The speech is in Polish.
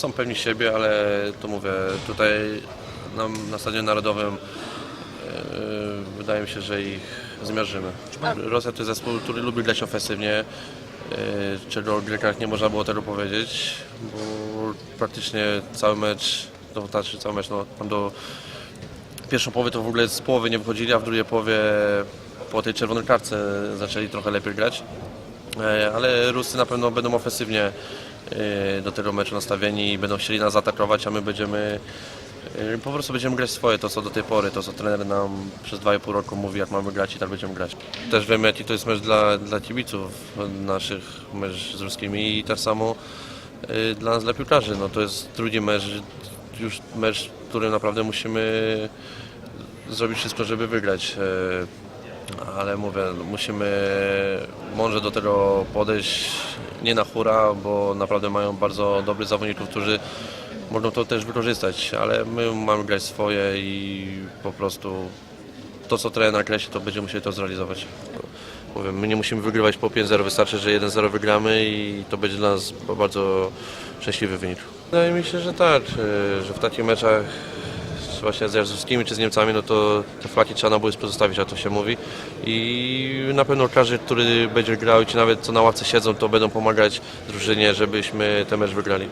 są pewni siebie, ale to mówię, tutaj na, na Stadionie Narodowym e, wydaje mi się, że ich zmierzymy. Rosja to jest zespół, który lubi grać ofensywnie, e, czego o Grekach nie można było tego powiedzieć, bo praktycznie cały mecz, to znaczy cały mecz, no tam do pierwszą połowę to w ogóle z połowy nie wychodzili, a w drugiej połowie po tej czerwonej kartce zaczęli trochę lepiej grać. E, Ale Rusy na pewno będą ofensywnie e, do tego meczu nastawieni i będą chcieli nas zaatakować, a my będziemy e, po prostu będziemy grać swoje, to co do tej pory, to co trener nam przez 2,5 roku mówi, jak mamy grać i tak będziemy grać. Też wiemy, jaki to jest mecz dla, dla kibiców naszych, mecz z ruskimi i tak samo dla nas, dla piłkarzy. No, to jest drugi mecz, już mecz, w którym naprawdę musimy zrobić wszystko, żeby wygrać. Ale mówię, musimy mądrze do tego podejść, nie na hura, bo naprawdę mają bardzo dobrych zawodników, którzy mogą to też wykorzystać, ale my mamy grać swoje i po prostu to, co trener nakreśli, to będziemy musieli to zrealizować. Mówię, my nie musimy wygrywać po 5-0, wystarczy, że 1-0 wygramy i to będzie dla nas bardzo szczęśliwy wynik. Wydaje mi się, że tak, że w takich meczach właśnie z Jarzewskimi czy z Niemcami, no to te flaki trzeba na boisku pozostawić, a to się mówi. I na pewno każdy, który będzie grał, czy nawet co na ławce siedzą, to będą pomagać drużynie, żebyśmy ten mecz wygrali.